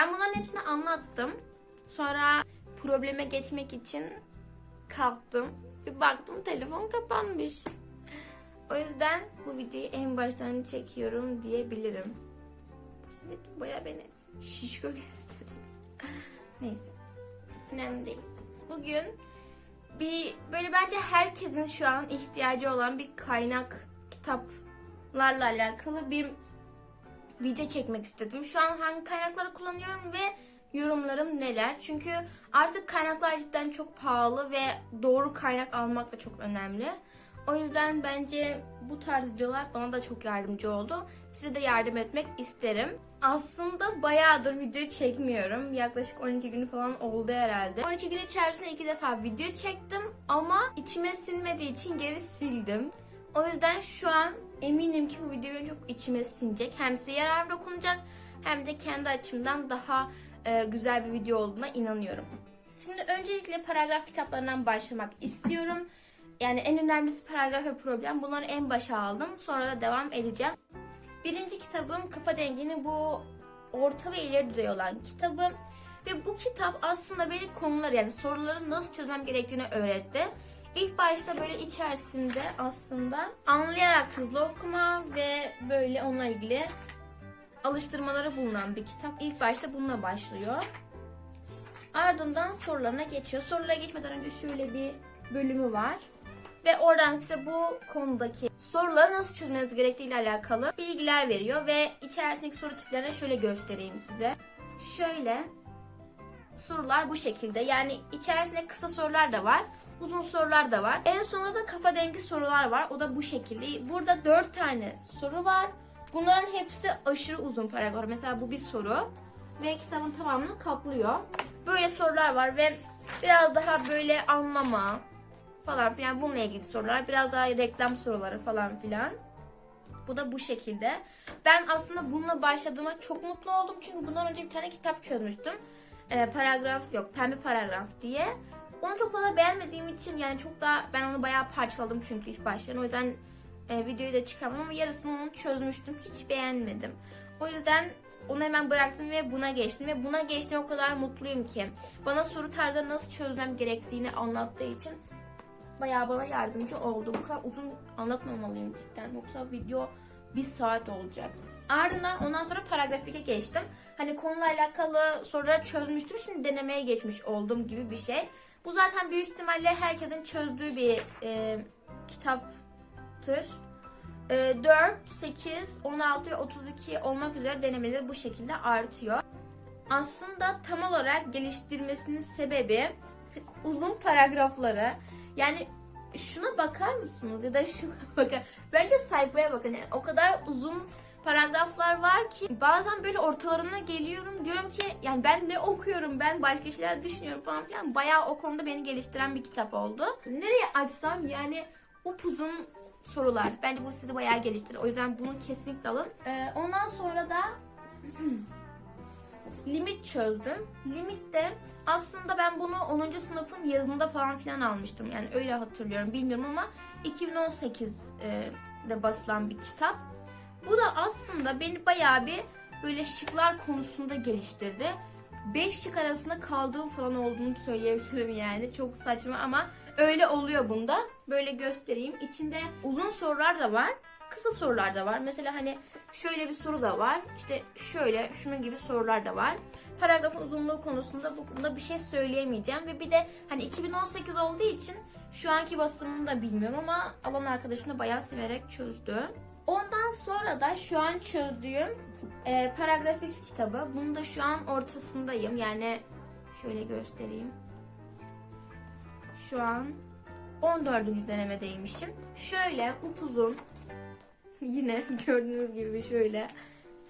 Ben bunların hepsini anlattım. Sonra probleme geçmek için kalktım. Bir baktım telefon kapanmış. O yüzden bu videoyu en baştan çekiyorum diyebilirim. Bu baya beni şişko gösteriyor. Neyse. Önemli değil. Bugün bir böyle bence herkesin şu an ihtiyacı olan bir kaynak kitaplarla alakalı bir video çekmek istedim. Şu an hangi kaynakları kullanıyorum ve yorumlarım neler? Çünkü artık kaynaklar cidden çok pahalı ve doğru kaynak almak da çok önemli. O yüzden bence bu tarz videolar bana da çok yardımcı oldu. Size de yardım etmek isterim. Aslında bayağıdır video çekmiyorum. Yaklaşık 12 günü falan oldu herhalde. 12 gün içerisinde iki defa video çektim ama içime sinmediği için geri sildim. O yüzden şu an eminim ki bu video benim çok içime sinecek. Hem size yararım dokunacak hem de kendi açımdan daha e, güzel bir video olduğuna inanıyorum. Şimdi öncelikle paragraf kitaplarından başlamak istiyorum. Yani en önemlisi paragraf ve problem. Bunları en başa aldım. Sonra da devam edeceğim. Birinci kitabım Kafa Dengini bu orta ve ileri düzey olan kitabım. Ve bu kitap aslında beni konuları yani soruları nasıl çözmem gerektiğini öğretti. İlk başta böyle içerisinde aslında anlayarak hızlı okuma ve böyle onunla ilgili alıştırmaları bulunan bir kitap. İlk başta bununla başlıyor. Ardından sorularına geçiyor. Sorulara geçmeden önce şöyle bir bölümü var. Ve oradan size bu konudaki soruları nasıl çözmeniz gerektiği ile alakalı bilgiler veriyor. Ve içerisindeki soru tiplerini şöyle göstereyim size. Şöyle sorular bu şekilde. Yani içerisinde kısa sorular da var. Uzun sorular da var. En sonunda da kafa dengi sorular var. O da bu şekilde. Burada 4 tane soru var. Bunların hepsi aşırı uzun paragraf. Mesela bu bir soru. Ve kitabın tamamını kaplıyor. Böyle sorular var ve biraz daha böyle anlama falan filan bununla ilgili sorular. Biraz daha reklam soruları falan filan. Bu da bu şekilde. Ben aslında bununla başladığıma çok mutlu oldum. Çünkü bundan önce bir tane kitap çözmüştüm. Ee, paragraf yok, pembe paragraf diye. Onu çok fazla beğenmediğim için yani çok da ben onu bayağı parçaladım çünkü ilk baştan. O yüzden e, videoyu da çıkarmadım ama yarısını onu çözmüştüm. Hiç beğenmedim. O yüzden onu hemen bıraktım ve buna geçtim. Ve buna geçtim o kadar mutluyum ki. Bana soru tarzları nasıl çözmem gerektiğini anlattığı için bayağı bana yardımcı oldu. Bu kadar uzun anlatmamalıyım cidden. Yoksa video bir saat olacak. Ardından ondan sonra paragrafike geçtim. Hani konuyla alakalı soruları çözmüştüm. Şimdi denemeye geçmiş olduğum gibi bir şey. Bu zaten büyük ihtimalle herkesin çözdüğü bir e, kitaptır. E, 4, 8, 16 ve 32 olmak üzere denemeleri bu şekilde artıyor. Aslında tam olarak geliştirmesinin sebebi uzun paragrafları. Yani şuna bakar mısınız ya da şuna bakar. Bence sayfaya bakın. Yani o kadar uzun paragraflar var ki bazen böyle ortalarına geliyorum diyorum ki yani ben ne okuyorum ben başka şeyler düşünüyorum falan filan bayağı o konuda beni geliştiren bir kitap oldu. Nereye açsam yani upuzun sorular. Bence bu sizi bayağı geliştirir. O yüzden bunu kesinlikle alın. Ee, ondan sonra da limit çözdüm. Limit de aslında ben bunu 10. sınıfın yazında falan filan almıştım. Yani öyle hatırlıyorum bilmiyorum ama 2018'de basılan bir kitap. Bu da aslında beni bayağı bir böyle şıklar konusunda geliştirdi. 5 şık arasında kaldığım falan olduğunu söyleyebilirim yani. Çok saçma ama öyle oluyor bunda. Böyle göstereyim. İçinde uzun sorular da var. Kısa sorular da var. Mesela hani şöyle bir soru da var. İşte şöyle şunun gibi sorular da var. Paragrafın uzunluğu konusunda bu konuda bir şey söyleyemeyeceğim. Ve bir de hani 2018 olduğu için şu anki basımını da bilmiyorum ama alan arkadaşını bayağı severek çözdü. Ondan sonra da şu an çözdüğüm e, paragrafik kitabı. Bunu da şu an ortasındayım. Yani şöyle göstereyim. Şu an 14. denemedeymişim. Şöyle upuzun yine gördüğünüz gibi şöyle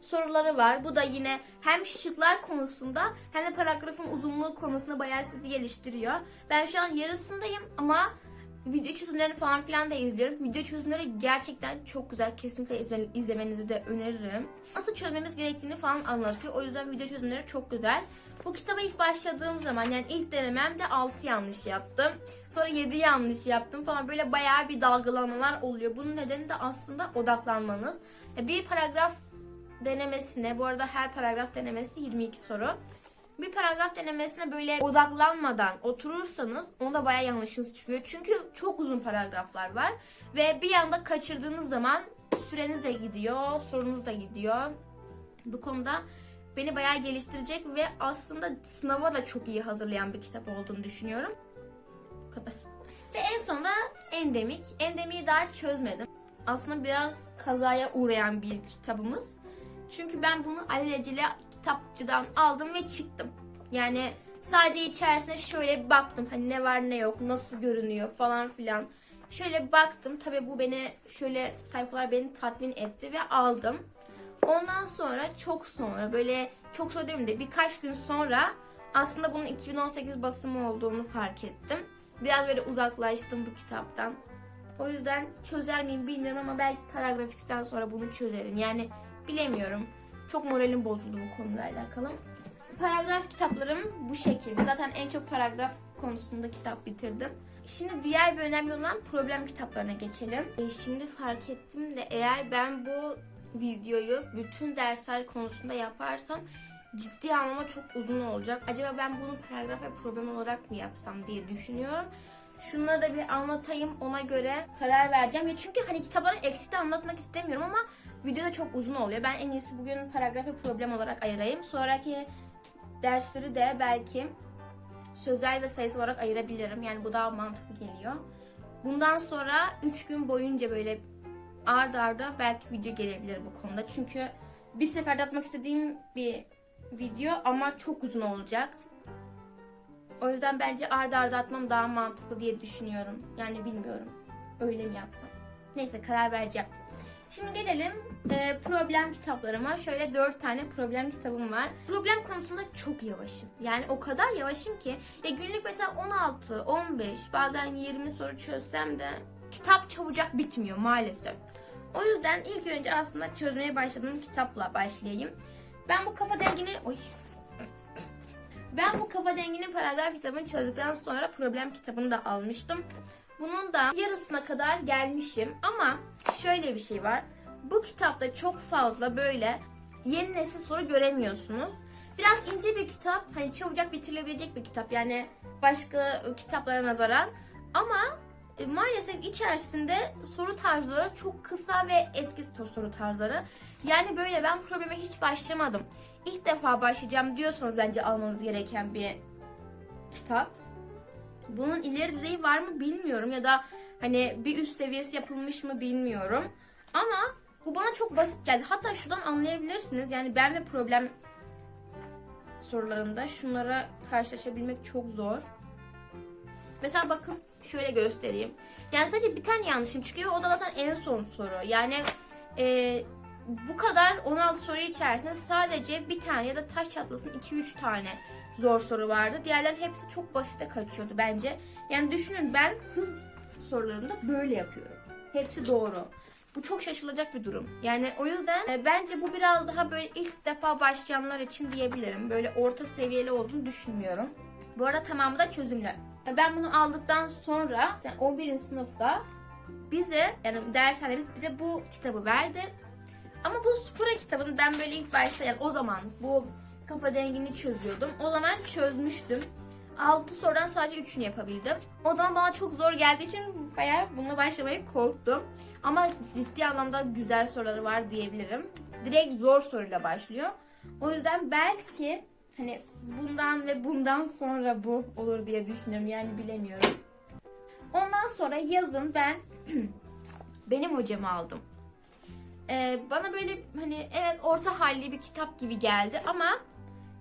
soruları var. Bu da yine hem şıklar konusunda hem de paragrafın uzunluğu konusunda bayağı sizi geliştiriyor. Ben şu an yarısındayım ama video çözümlerini falan filan da izliyorum. Video çözümleri gerçekten çok güzel. Kesinlikle izle- izlemenizi de öneririm. Nasıl çözmemiz gerektiğini falan anlatıyor. O yüzden video çözümleri çok güzel. Bu kitaba ilk başladığım zaman yani ilk denememde 6 yanlış yaptım. Sonra 7 yanlış yaptım falan böyle bayağı bir dalgalanmalar oluyor. Bunun nedeni de aslında odaklanmanız. Ya Bir paragraf denemesine, bu arada her paragraf denemesi 22 soru. Bir paragraf denemesine böyle odaklanmadan oturursanız onda bayağı yanlışınız çıkıyor. Çünkü çok uzun paragraflar var ve bir anda kaçırdığınız zaman süreniz de gidiyor, sorunuz da gidiyor. Bu konuda beni bayağı geliştirecek ve aslında sınava da çok iyi hazırlayan bir kitap olduğunu düşünüyorum. Bu kadar. Ve en sonunda endemik. Endemiği daha çözmedim. Aslında biraz kazaya uğrayan bir kitabımız. Çünkü ben bunu alelacele kitapçıdan aldım ve çıktım. Yani sadece içerisine şöyle bir baktım. Hani ne var ne yok, nasıl görünüyor falan filan. Şöyle baktım. Tabii bu beni şöyle sayfalar beni tatmin etti ve aldım. Ondan sonra çok sonra böyle çok sonra değil de birkaç gün sonra aslında bunun 2018 basımı olduğunu fark ettim. Biraz böyle uzaklaştım bu kitaptan. O yüzden çözer miyim bilmiyorum ama belki paragrafikten sonra bunu çözerim. Yani bilemiyorum. Çok moralim bozuldu bu konuyla alakalı. Paragraf kitaplarım bu şekilde. Zaten en çok paragraf konusunda kitap bitirdim. Şimdi diğer bir önemli olan problem kitaplarına geçelim. E, Şimdi fark ettim de eğer ben bu videoyu bütün dersler konusunda yaparsam ciddi anlamda çok uzun olacak. Acaba ben bunu paragraf ve problem olarak mı yapsam diye düşünüyorum. Şunları da bir anlatayım ona göre karar vereceğim. Ya çünkü hani kitapları eksik de anlatmak istemiyorum ama video da çok uzun oluyor. Ben en iyisi bugün paragraf ve problem olarak ayırayım. Sonraki dersleri de belki sözel ve sayısal olarak ayırabilirim. Yani bu daha mantıklı geliyor. Bundan sonra 3 gün boyunca böyle ard arda belki video gelebilir bu konuda. Çünkü bir seferde atmak istediğim bir video ama çok uzun olacak. O yüzden bence ard arda atmam daha mantıklı diye düşünüyorum. Yani bilmiyorum. Öyle mi yapsam? Neyse karar vereceğim. Şimdi gelelim e, problem kitaplarıma. Şöyle dört tane problem kitabım var. Problem konusunda çok yavaşım. Yani o kadar yavaşım ki ya günlük mesela 16, 15, bazen 20 soru çözsem de kitap çabucak bitmiyor maalesef. O yüzden ilk önce aslında çözmeye başladığım kitapla başlayayım. Ben bu kafa dengini... Oy. Ben bu kafa denginin paragraf kitabını çözdükten sonra problem kitabını da almıştım. Bunun da yarısına kadar gelmişim ama şöyle bir şey var. Bu kitapta çok fazla böyle yeni nesil soru göremiyorsunuz. Biraz ince bir kitap. Hani çabucak bitirilebilecek bir kitap. Yani başka kitaplara nazaran. Ama e, maalesef içerisinde soru tarzları çok kısa ve eski soru tarzları. Yani böyle ben probleme hiç başlamadım. İlk defa başlayacağım diyorsanız bence almanız gereken bir kitap. Bunun ileri düzeyi var mı bilmiyorum ya da hani bir üst seviyesi yapılmış mı bilmiyorum. Ama bu bana çok basit geldi. Hatta şuradan anlayabilirsiniz. Yani ben ve problem sorularında şunlara karşılaşabilmek çok zor. Mesela bakın şöyle göstereyim. Yani sadece bir tane yanlışım ve o da zaten en son soru. Yani e, bu kadar 16 soru içerisinde sadece bir tane ya da taş çatlasın 2-3 tane zor soru vardı. Diğerlerin hepsi çok basite kaçıyordu bence. Yani düşünün ben hız sorularında böyle yapıyorum. Hepsi doğru. Bu çok şaşılacak bir durum. Yani o yüzden e, bence bu biraz daha böyle ilk defa başlayanlar için diyebilirim. Böyle orta seviyeli olduğunu düşünmüyorum. Bu arada tamamı da çözümlü. E, Ben bunu aldıktan sonra yani 11. sınıfta bize yani dershanemiz bize bu kitabı verdi. Ama bu Spora kitabını ben böyle ilk başta yani o zaman bu kafa dengini çözüyordum. O zaman çözmüştüm. 6 sorudan sadece 3'ünü yapabildim. O zaman bana çok zor geldiği için bayağı bununla başlamaya korktum. Ama ciddi anlamda güzel soruları var diyebilirim. Direkt zor soruyla başlıyor. O yüzden belki hani bundan ve bundan sonra bu olur diye düşünüyorum. Yani bilemiyorum. Ondan sonra yazın ben benim hocamı aldım. Ee, bana böyle hani evet orta halli bir kitap gibi geldi ama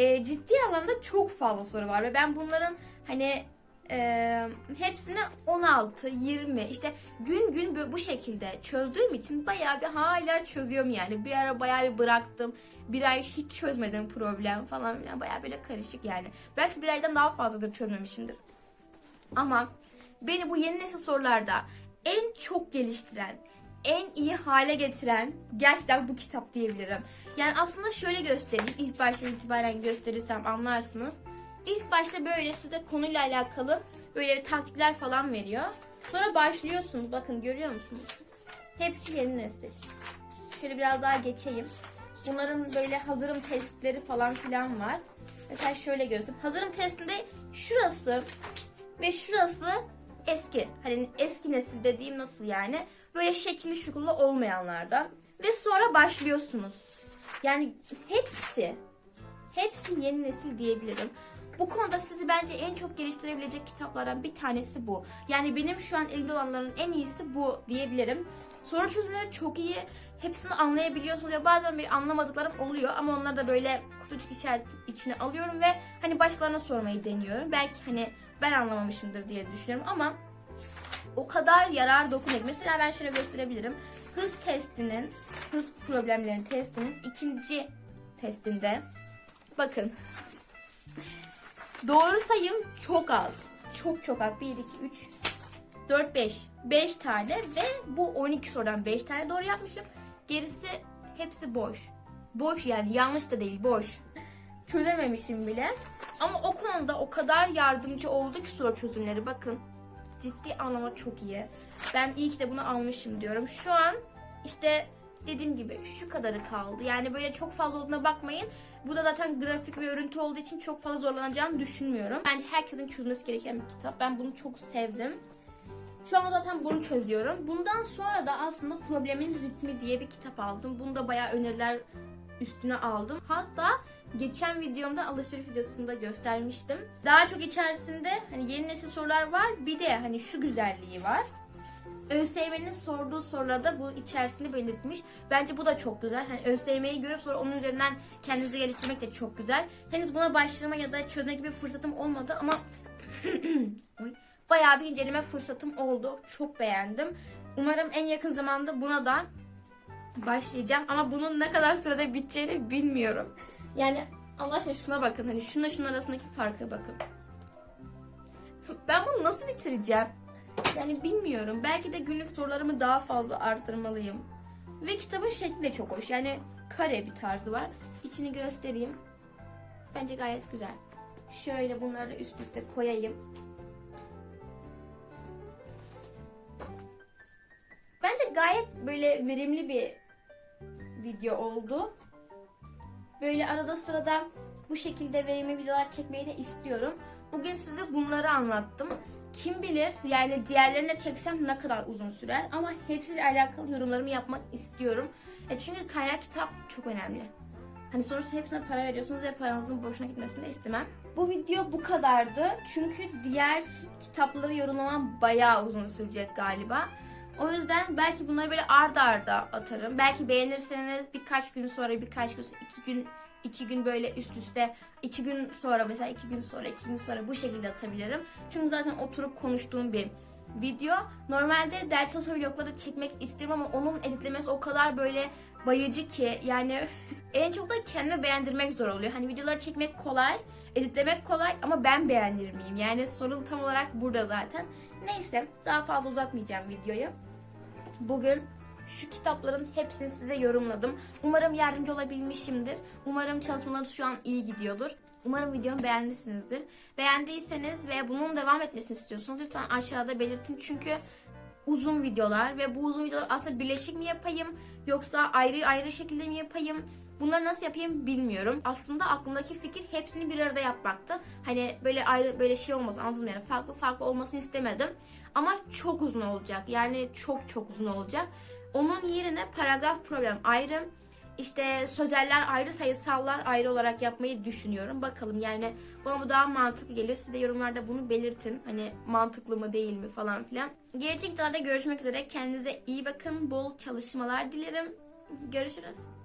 e, ciddi anlamda çok fazla soru var ve ben bunların hani e, hepsini 16, 20 işte gün gün bu- şekilde çözdüğüm için bayağı bir hala çözüyorum yani. Bir ara bayağı bir bıraktım. Bir ay hiç çözmedim problem falan filan. Bayağı böyle karışık yani. Belki bir aydan daha fazladır çözmemişimdir. Ama beni bu yeni nesil sorularda en çok geliştiren, en iyi hale getiren gerçekten bu kitap diyebilirim. Yani aslında şöyle göstereyim. İlk baştan itibaren gösterirsem anlarsınız. İlk başta böyle size konuyla alakalı böyle taktikler falan veriyor. Sonra başlıyorsunuz. Bakın görüyor musunuz? Hepsi yeni nesil. Şöyle biraz daha geçeyim. Bunların böyle hazırım testleri falan filan var. Mesela şöyle göstereyim. Hazırım testinde şurası ve şurası eski. Hani eski nesil dediğim nasıl yani? Böyle şekilli şukullu olmayanlardan. Ve sonra başlıyorsunuz. Yani hepsi, hepsi yeni nesil diyebilirim. Bu konuda sizi bence en çok geliştirebilecek kitaplardan bir tanesi bu. Yani benim şu an elimde olanların en iyisi bu diyebilirim. Soru çözümleri çok iyi. Hepsini anlayabiliyorsunuz ya bazen bir anlamadıklarım oluyor ama onları da böyle kutucuk içer, içine alıyorum ve hani başkalarına sormayı deniyorum. Belki hani ben anlamamışımdır diye düşünüyorum ama o kadar yarar dokunuyor. Mesela ben şöyle gösterebilirim. Hız testinin, hız problemlerinin testinin ikinci testinde bakın Doğru sayım çok az. Çok çok az. 1, 2, 3, 4, 5. 5 tane ve bu 12 sorudan 5 tane doğru yapmışım. Gerisi hepsi boş. Boş yani yanlış da değil boş. Çözememişim bile. Ama o konuda o kadar yardımcı oldu ki soru çözümleri bakın. Ciddi anlamda çok iyi. Ben iyi ki de bunu almışım diyorum. Şu an işte dediğim gibi şu kadarı kaldı. Yani böyle çok fazla olduğuna bakmayın. Bu da zaten grafik ve örüntü olduğu için çok fazla zorlanacağımı düşünmüyorum. Bence herkesin çözmesi gereken bir kitap. Ben bunu çok sevdim. Şu anda zaten bunu çözüyorum. Bundan sonra da aslında Problemin Ritmi diye bir kitap aldım. Bunu da bayağı öneriler üstüne aldım. Hatta geçen videomda alışveriş videosunda göstermiştim. Daha çok içerisinde hani yeni nesil sorular var. Bir de hani şu güzelliği var. ÖSYM'nin sorduğu sorularda bu içerisinde belirtmiş. Bence bu da çok güzel. Hani ÖSYM'yi görüp sonra onun üzerinden kendinizi geliştirmek de çok güzel. Henüz buna başlama ya da çözme gibi fırsatım olmadı ama bayağı bir inceleme fırsatım oldu. Çok beğendim. Umarım en yakın zamanda buna da başlayacağım. Ama bunun ne kadar sürede biteceğini bilmiyorum. Yani Allah aşkına şuna bakın. Hani şunla şunun arasındaki farka bakın. Ben bunu nasıl bitireceğim? Yani bilmiyorum. Belki de günlük sorularımı daha fazla arttırmalıyım. Ve kitabın şekli de çok hoş. Yani kare bir tarzı var. İçini göstereyim. Bence gayet güzel. Şöyle bunları üst üste koyayım. Bence gayet böyle verimli bir video oldu. Böyle arada sırada bu şekilde verimli videolar çekmeyi de istiyorum. Bugün size bunları anlattım. Kim bilir yani diğerlerine çeksem ne kadar uzun sürer ama hepsiyle alakalı yorumlarımı yapmak istiyorum. E çünkü kaynak kitap çok önemli. Hani sonuçta hepsine para veriyorsunuz ve paranızın boşuna gitmesini de istemem. Bu video bu kadardı. Çünkü diğer kitapları yorumlamam bayağı uzun sürecek galiba. O yüzden belki bunları böyle arda arda atarım. Belki beğenirseniz birkaç gün sonra, birkaç gün iki gün iki gün böyle üst üste iki gün sonra mesela iki gün sonra iki gün sonra bu şekilde atabilirim. Çünkü zaten oturup konuştuğum bir video. Normalde ders çalışma vlogları çekmek istiyorum ama onun editlemesi o kadar böyle bayıcı ki yani en çok da kendime beğendirmek zor oluyor. Hani videoları çekmek kolay, editlemek kolay ama ben beğenir miyim? Yani sorun tam olarak burada zaten. Neyse daha fazla uzatmayacağım videoyu. Bugün şu kitapların hepsini size yorumladım. Umarım yardımcı olabilmişimdir. Umarım çalışmalarınız şu an iyi gidiyordur. Umarım videomu beğenmişsinizdir. Beğendiyseniz ve bunun devam etmesini istiyorsanız lütfen aşağıda belirtin. Çünkü uzun videolar ve bu uzun videolar aslında birleşik mi yapayım yoksa ayrı ayrı şekilde mi yapayım? Bunları nasıl yapayım bilmiyorum. Aslında aklımdaki fikir hepsini bir arada yapmaktı. Hani böyle ayrı böyle şey olmasın anladın mı? Yani farklı farklı olmasını istemedim. Ama çok uzun olacak. Yani çok çok uzun olacak. Onun yerine paragraf problem ayrı, işte sözeller ayrı, sayısallar ayrı olarak yapmayı düşünüyorum. Bakalım yani bana bu daha mantıklı geliyor. Siz de yorumlarda bunu belirtin. Hani mantıklı mı değil mi falan filan. Gelecek videolarda görüşmek üzere. Kendinize iyi bakın. Bol çalışmalar dilerim. Görüşürüz.